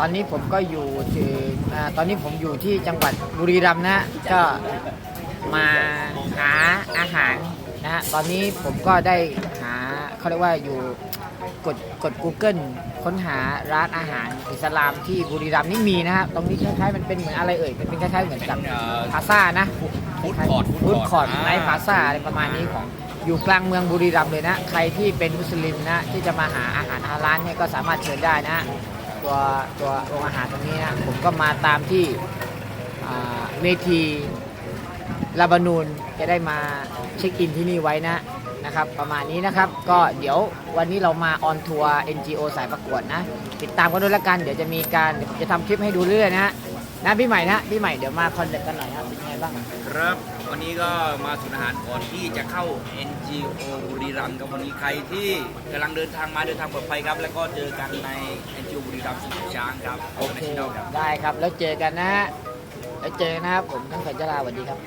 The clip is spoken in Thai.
ตอนนี้ผมก็อยู่ที่อ่าตอนนี้ผมอยู่ที่จังหวัดบุรีรัมย์นะก็มาหาอาหารนะฮะตอนนี้ผมก็ได้หาเขาเรียกว่าอยู่กดกด Google ค้นหาร้านอาหารอิสลามที่บุรีรัมย์นี่มีนะฮะตรงนี้คล้ายๆมันเป็นเหมือนอะไรเอ่ยเป็นคล้ายๆเหมือนกับเป็นเอ่อ พาซ่านะ ฟู้ดคอร์ทฟู้ดคอร์ทอ่าในพาซ่าอะไรประมาณนี้ของอยู่กลางเมืองบุรีรัมย์เลยนะ ใครที่เป็นมุสลิมนะ ที่จะมาหาอาหารฮาลาลเนี่ยก็สามารถเชิญได้นะ ตัวตัวโรงอาหารตรงนี้นะผมก็มาตามที่เวทีลาบานูนจะได้มาเช็คอินที่นี่ไว้นะนะครับ ประมาณนี้นะครับ ก็เดี๋ยววันนี้เรามาออนทัวร์ NGO สายประกวดนะ ติดตามกันด้วยละกัน เดี๋ยวจะมีการเดี๋ยวผมจะทำคลิปให้ดูเรื่อยนะนะพี่ใหม่นะพี่ใหม่เดี๋ยวมาคอนเนคกันหน่อยครับเป็นไงบ้างครับ วันนี้ก็มาศูนย์อาหารก่อนที่จะเข้า NGO บุรีรัมย์ครับวันนี้ใครที่กำลังเดินทางมาเดินทางปลอดภัยครับ แล้วก็เจอกันใน NGO บุรีรัมย์สมุทรช้างครับโอเค National ครับได้ครับแล้วเจอกันนะฮะแล้วเจอกันนะครับผมทั้งสัญจราสวัสดีครับ